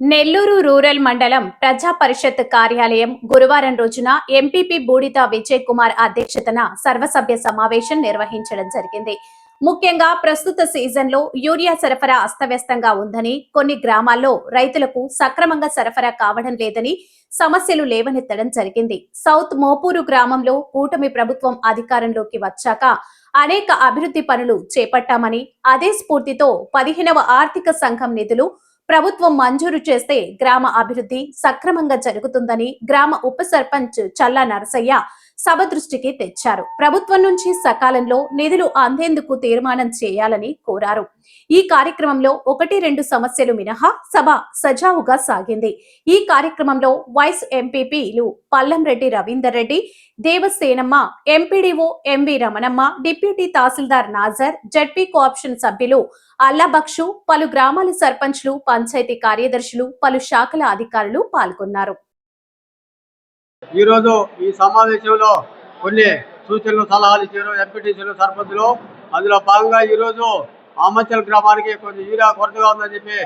Nellore rural మండలం ప్రజా పరిషత్ కార్యాలయం గురువారం రోజున ఎంపీపీ బూడిత విజయ్ కుమార్ అధ్యక్షతన సర్వసభ్య సమావేశం నిర్వహించడం జరిగింది. ముఖ్యంగా ప్రస్తుత సీజన్లో యూరియా సరఫరా అస్తవ్యస్తంగా ఉందని కొన్ని గ్రామాల్లో రైతులకు సక్రమంగా సరఫరా కావడం లేదని సమస్యలు లేవనెత్తడం జరిగింది. సౌత్ మోపూరు గ్రామంలో కూటమి ప్రభుత్వం అధికారంలోకి వచ్చాక అనేక అభివృద్ధి పనులు చేపట్టామని అదే స్ఫూర్తితో పదిహేనవ ఆర్థిక సంఘం నిధులు ప్రభుత్వం మంజూరు చేస్తే గ్రామ అభివృద్ధి సక్రమంగా జరుగుతుందని గ్రామ ఉప సర్పంచ్ చల్లా నరసయ్య సభ దృష్టికి తెచ్చారు. ప్రభుత్వం నుంచి సకాలంలో నిధులు అందేందుకు తీర్మానం చేయాలని కోరారు. ఈ కార్యక్రమంలో ఒకటి రెండు సమస్యలు మినహా సభ సజావుగా సాగింది. ఈ కార్యక్రమంలో వైస్ ఎంపీపీలు Pallamreddy Ravinder Reddy Devasenamma MPDO MV Ramanamma deputy tahsildar Nazar ZP cooption సభ్యులు అల్లాబక్షు పలు గ్రామాల సర్పంచ్లు పంచాయతీ కార్యదర్శులు పలు శాఖల అధికారులు పాల్గొన్నారు. ఈరోజు ఈ సమావేశంలో కొన్ని సూచనలు సలహాలు ఇచ్చారు. ఎంపీటీసీలు సర్పంచులు. అందులో భాగంగా ఈరోజు ఆమంచల్ గ్రామానికి కొంచెం యూరియా కొరతగా ఉందని చెప్పి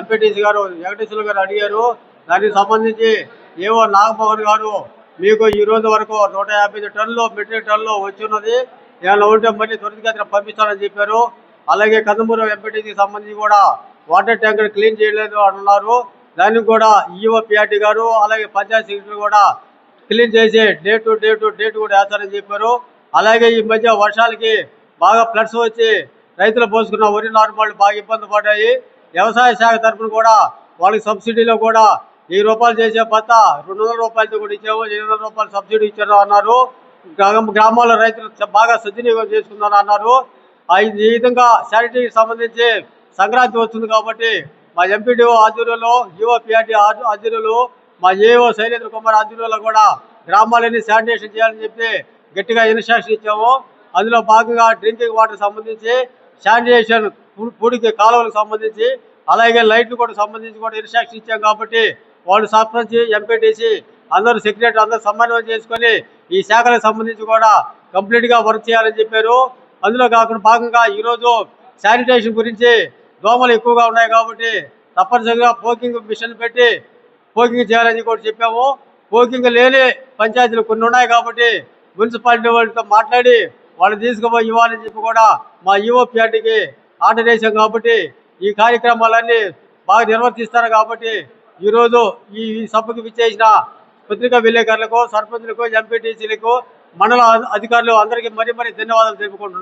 ఎంపీటీసీ గారు వెంకటేశ్వర గారు అడిగారు. దానికి సంబంధించి ఏవో నాగమోహన్ గారు మీకు ఈ రోజు వరకు నూట యాభై టన్నులు మెట్రిక్ టన్నులు వచ్చి ఉన్నది. ఏమైనా ఉంటే మళ్ళీ త్వరితగతిన పంపిస్తానని చెప్పారు. అలాగే కందుమూరు ఎంపీటీసీకి సంబంధించి కూడా వాటర్ ట్యాంకర్ క్లీన్ చేయలేదు అని అన్నారు. దానికి కూడా ఈఓ పిఆర్టీ గారు అలాగే పంచాయత్ సెక్రటరీ కూడా క్లీన్ చేసి day to day to date కూడా వేస్తారని చెప్పారు. అలాగే ఈ మధ్య వర్షాలకి బాగా ఫ్లడ్స్ వచ్చి రైతులు పోసుకున్న వరి నార్మల్ బాగా ఇబ్బంది పడ్డాయి. వ్యవసాయ శాఖ తరఫున కూడా వాళ్ళకి సబ్సిడీలో కూడా వెయ్యి రూపాయలు చేసే పత్త రెండు వందల రూపాయలతో కూడా ఇచ్చాము ఎనిమిది వందల రూపాయలు సబ్సిడీ ఇచ్చారు అన్నారు. గ్రామాల్లో రైతులు బాగా సద్వినియోగం చేసుకున్నారు అన్నారు. ఈ విధంగా శానిటరీకి సంబంధించి సంక్రాంతి వస్తుంది కాబట్టి మా ఎంపీడీఓ ఆధ్వర్యంలో యువ పిఆర్టీ ఆధ్వర్యంలో మా ఏఓ శైలేంద్ర కుమార్ ఆధ్వర్యంలో కూడా గ్రామాలన్నీ శానిటేషన్ చేయాలని చెప్పి గట్టిగా ఇన్స్ట్రక్షన్ ఇచ్చాము. అందులో భాగంగా డ్రింకింగ్ వాటర్ సంబంధించి శానిటేషన్ పూడికి కాలువలకు సంబంధించి అలాగే లైట్లు కూడా సంబంధించి కూడా ఇన్స్ట్రక్షన్ ఇచ్చాం కాబట్టి వాళ్ళు సర్పంచ్ ఎంపీటీసీ అందరూ సెక్రటరీ అందరూ సమన్వయం చేసుకొని ఈ శాఖలకు సంబంధించి కూడా కంప్లీట్గా వర్క్ చేయాలని చెప్పారు. అందులో కాకుండా భాగంగా ఈరోజు శానిటేషన్ గురించి దోమలు ఎక్కువగా ఉన్నాయి కాబట్టి తప్పనిసరిగా పోకింగ్ మిషన్ పెట్టి పోకింగ్ చేయాలని కూడా చెప్పాము. పోకింగ్ లేని పంచాయతీలు కొన్ని ఉన్నాయి కాబట్టి మున్సిపాలిటీ వాళ్ళతో మాట్లాడి వాళ్ళు తీసుకుపోయి ఇవ్వాలని చెప్పి కూడా మా ఈఓ ఆర్డర్ చేశాం కాబట్టి ఈ కార్యక్రమాలన్నీ బాగా నిర్వర్తిస్తారు కాబట్టి ఈరోజు ఈ ఈ సభకు విచ్చేసిన పత్రికా విలేకరులకు సర్పంచులకు ఎంపీటీసీలకు మండల అధికారులు అందరికీ మరీ మరీ ధన్యవాదాలు తెలుపుకుంటున్నాను